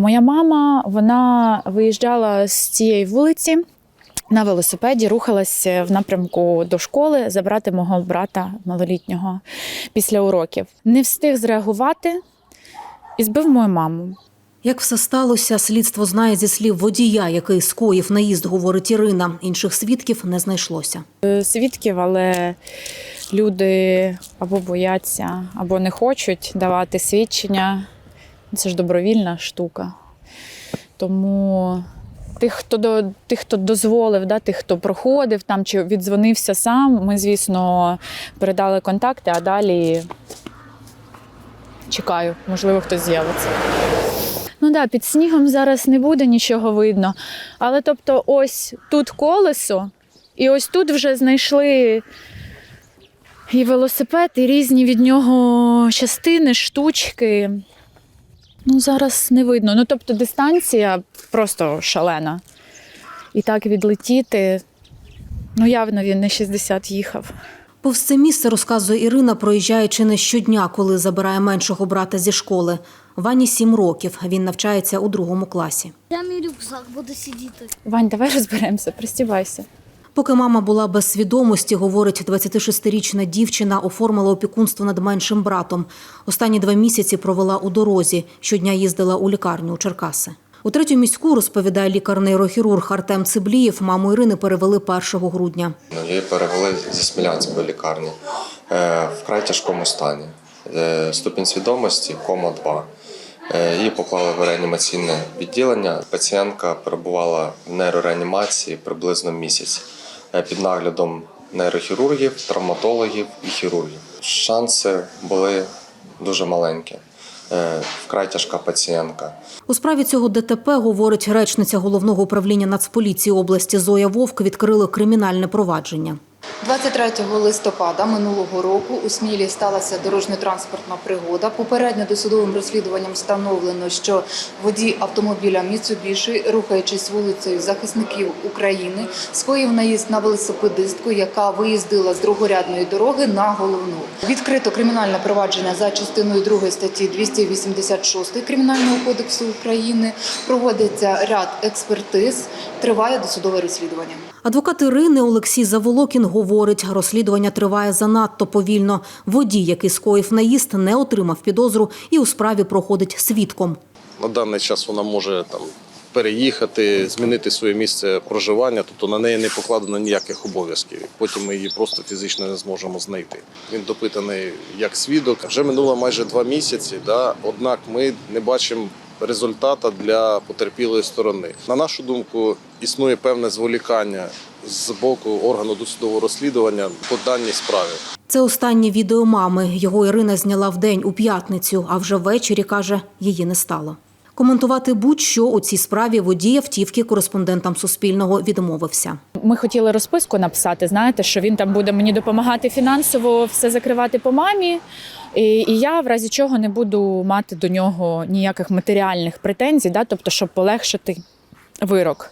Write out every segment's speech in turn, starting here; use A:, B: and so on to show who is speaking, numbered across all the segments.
A: Моя мама вона виїжджала з цієї вулиці на велосипеді, рухалася в напрямку до школи забрати мого брата малолітнього після уроків. Не встиг зреагувати і збив мою маму.
B: Як все сталося, слідство знає зі слів водія, який скоїв наїзд, говорить Ірина. Інших свідків не знайшлося.
A: Е, Свідків, але люди або бояться, або не хочуть давати свідчення. Це ж добровільна штука. Тому тих, хто до тих, хто дозволив, да, тих, хто проходив там чи віддзвонився сам, ми, звісно, передали контакти, а далі чекаю, можливо, хтось з'явиться. Ну да, під снігом зараз не буде нічого видно. Але тобто, ось тут колесо, і ось тут вже знайшли і велосипед, і різні від нього частини, штучки. Ну, зараз не видно. Ну, тобто, дистанція просто шалена. І так відлетіти. Ну, явно він не 60 їхав.
B: Повз це місце, розказує Ірина, проїжджає чи не щодня, коли забирає меншого брата зі школи. Вані сім років. Він навчається у другому класі.
C: Я мій рюкзак буду сидіти.
A: Вань, давай розберемося, пристібайся.
B: Поки мама була без свідомості, говорить 26-річна дівчина, оформила опікунство над меншим братом. Останні два місяці провела у дорозі. Щодня їздила у лікарню у Черкаси. У третю міську розповідає лікар-нейрохірург Артем Циблієв. Маму Ірини перевели 1 грудня.
D: Її перевели зі Смілянської лікарні е, в край тяжкому стані. Е, Ступінь свідомості кома 2. Е, Її поклали в реанімаційне відділення. Пацієнтка перебувала в нейрореанімації приблизно місяць під наглядом нейрохірургів, травматологів і хірургів. Шанси були дуже маленькі. Е, Вкрай тяжка пацієнтка.
B: У справі цього ДТП, говорить речниця головного управління Нацполіції області Зоя Вовк, відкрили кримінальне провадження.
E: 23 листопада минулого року у Смілі сталася дорожньо-транспортна пригода. Попередньо досудовим розслідуванням встановлено, що водій автомобіля Mitsubishi, рухаючись вулицею захисників України, скоїв наїзд на велосипедистку, яка виїздила з другорядної дороги на головну. Відкрито кримінальне провадження за частиною 2 статті 286 Кримінального кодексу України. Проводиться ряд експертиз. Триває досудове розслідування.
B: Адвокат Ірини Олексій Заволокін говорить, розслідування триває занадто повільно. Водій, який скоїв наїзд, не отримав підозру і у справі проходить свідком.
F: На даний час вона може там переїхати, змінити своє місце проживання, тобто на неї не покладено ніяких обов'язків. Потім ми її просто фізично не зможемо знайти. Він допитаний як свідок. Вже минуло майже два місяці. Да? Однак ми не бачимо результата для потерпілої сторони. На нашу думку, існує певне зволікання з боку органу досудового розслідування по даній справі.
B: Це останнє відео мами. Його Ірина зняла вдень у п'ятницю, а вже ввечері, каже, її не стало. Коментувати будь-що у цій справі водій автівки кореспондентам Суспільного відмовився.
A: Ми хотіли розписку написати, знаєте, що він там буде мені допомагати фінансово все закривати по мамі. І, і я в разі чого не буду мати до нього ніяких матеріальних претензій, да, тобто, щоб полегшити вирок.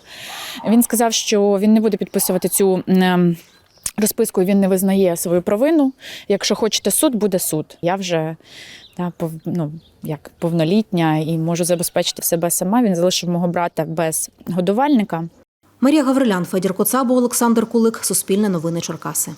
A: Він сказав, що він не буде підписувати цю. ем, Розписку він не визнає свою провину. Якщо хочете суд, буде суд. Я вже та, пов, ну, як повнолітня і можу забезпечити себе сама. Він залишив мого брата без годувальника.
B: Марія Гаврилян, Федір Коцабо, Олександр Кулик, Суспільне новини Черкаси.